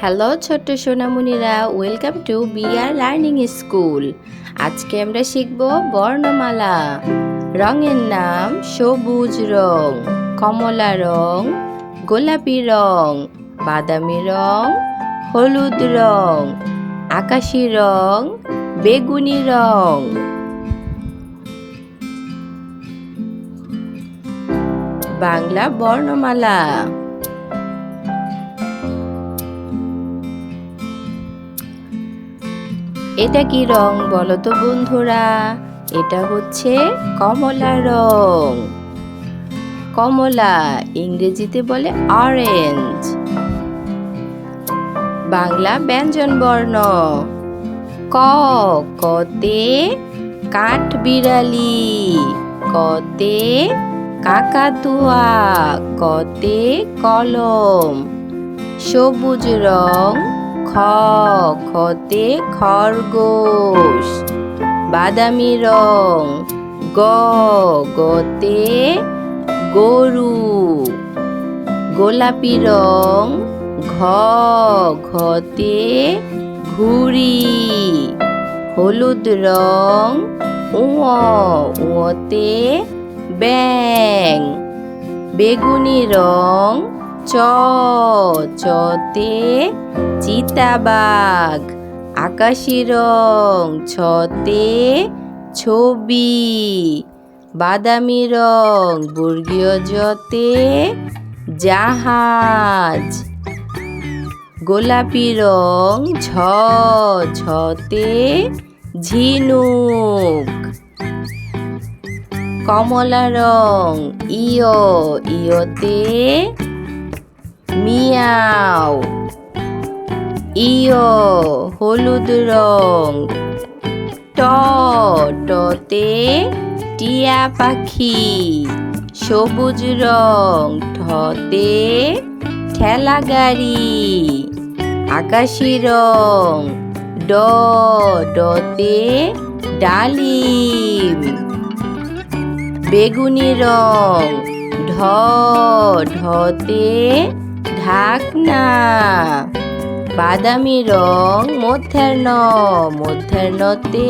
Hello ছোট্ট সোনামণিরা, welcome to BR learning school. আজকে আমরা শিখব বর্ণমালা। রঙের নাম সবুজ রং, কমলা রং, গোলাপি রং, বাদামি রং, হলুদ রং, আকাশি রং, বেগুনি রং। বাংলা বর্ণমালা। এটা কি রং বলো তো বন্ধুরা? এটা হচ্ছে কমলা রং। কমলা ইংরেজিতে বলে অরেঞ্জ বাংলা ব্যঞ্জন বর্ণ। ক, কতে কাঠ বিড়ালি। কতে কাকাতুয়া। কতে কলম। সবুজ রং খতে খরগোশ, বাদামি রং, গ গতে গরু, গোলাপি রং, ঘ ঘতে ঘুড়ি, হলুদ রং উঁতে ব্যাং বেগুনি রং চ চতে চিতাবাঘ, আকাশি রং, ছতে ছবি, বাদামি রং, বর্গীয় জতে জাহাজ, গোলাপি রং, ঝ ঝতে ঝিনুক, কমলা রং, ইয়, ইয়তে মিয়াও। ইয়, হলুদ রং। ট, টতে টিয়া পাখি। সবুজ রং, ঠতে ঠেলা গাড়ি। আকাশি রং, ড, ডতে ডালিম। বেগুনি রং, ঢ, ঢতে ঢাকনা বাদামি রং মধ্যাহ্ন, মধ্যাহ্নতে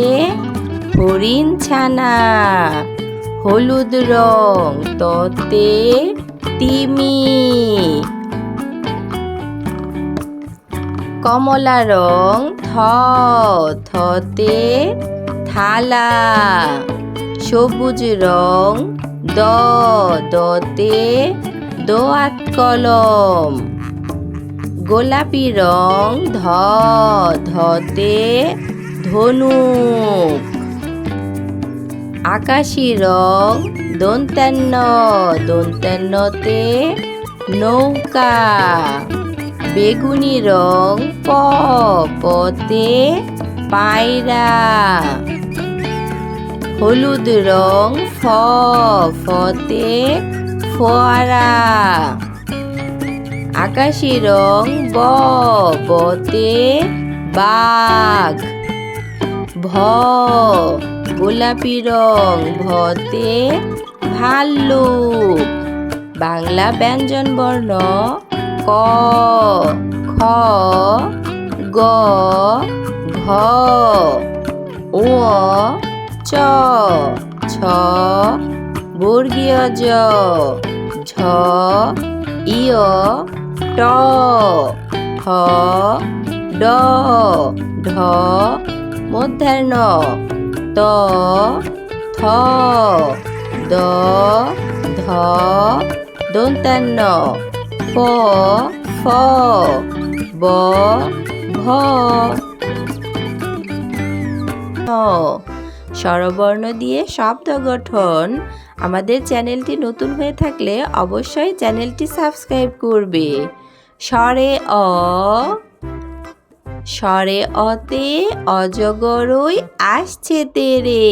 হরিণ ছানা। হলুদ রং ততে তিমি। কমলা রং থ, থতে থালা। সবুজ রং দ, দতে দোয়াত কলম। গোলাপি রং ধ ধতে ধনুক। আকাশি রং দন্তান্ন দন্তান্নতে নৌকা। বেগুনি রং প পতে পায়রা। হলুদ রং ফ ফতে ফোয়ারা। আকাশি রং ব বতে বাঘ। ভ, গোলাপি রং ভতে ভাল্লুক। বাংলা ব্যঞ্জন বর্ণ ক, খ, গ, ঘ ও চ, ছ। বর্গীয় জ, ঝ, ইয়, ট ঠ ড ঢ মধ্যাহ্ন, ত, থ, দ, ধ দন্তান্ন প ফ, ব ভ স্বরবর্ণ দিয়ে শব্দ গঠন। আমাদের চ্যানেলটি নতুন হয়ে থাকলে অবশ্যই চ্যানেলটি সাবস্ক্রাইব করবে। স্বরে অ, স্বরে অতে অজগরই আসছে তেরে।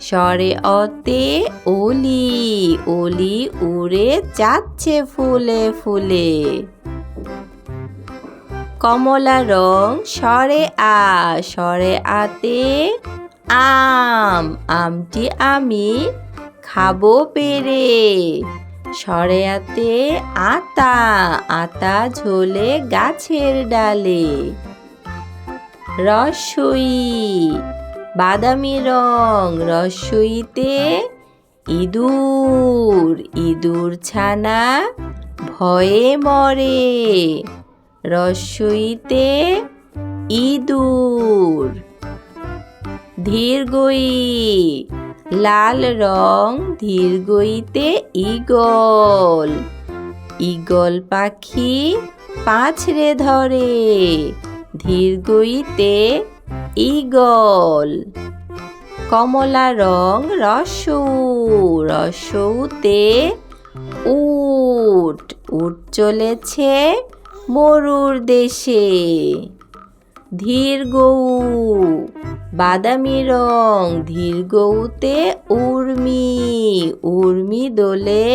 স্বরে অতে ওলি ওলি উড়ে যাচ্ছে ফুলে ফুলে। কমলা রং স্বরে আ, স্বরে আতে আম, আমটি আমি খাব পেরে। সরেয়াতে আতা আতা ঝোলে গাছের ডালে। রসই, বাদামি রং, রসইতে ইঁদুর ইঁদুর ছানা ভয়ে মরে। রসইতে ইঁদুর ধীরগই লাল রং ধীরগইতে ইগল ইগল পাখি পাঁচড়ে ধরে ধীরগইতে ইগল কমলা রং রসৌ, রসৌতে উট উট চলেছে মরুর দেশে। ধীর গৌ বাদামি রং, ধীর গৌতে উর্মি উর্মি দোলে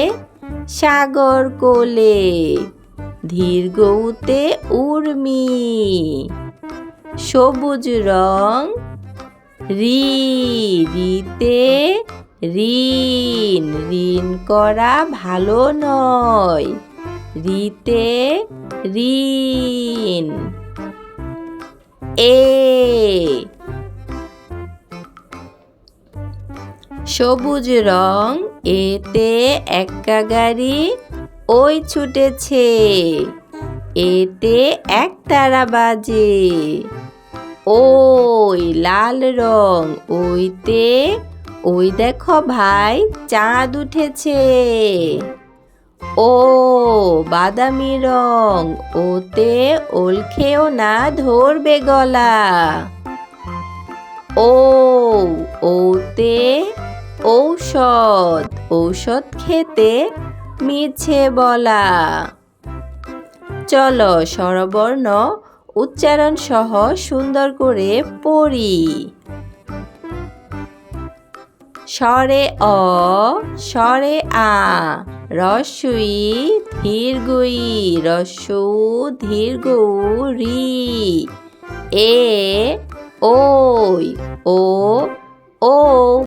সাগর কোলে, ধীর গৌতে উর্মি। সবুজ রং, রি, রিতে ঋণ ঋণ করা ভালো নয়, রিতে ঋণ। এ সবুজ রং, এতে একা গাড়ি, ওই ছুটেছে। এতে এক তারা বাজে। ওই লাল রং, ওইতে, ওই দেখো ভাই, চাঁদ উঠেছে। ও বাদামি রং, ওতে ওল খেও না ধরবে গলা। ও, ওতে ঔষধ ঔষধ খেতে মিছে বলা। চলো স্বরবর্ণ উচ্চারণ সহ সুন্দর করে পড়ি। স্বরে অ, স্বরে আ রস্বই ধীর্ঘই রস্যৌ ধীর্ঘৌ রি, এ, ওই, ও ও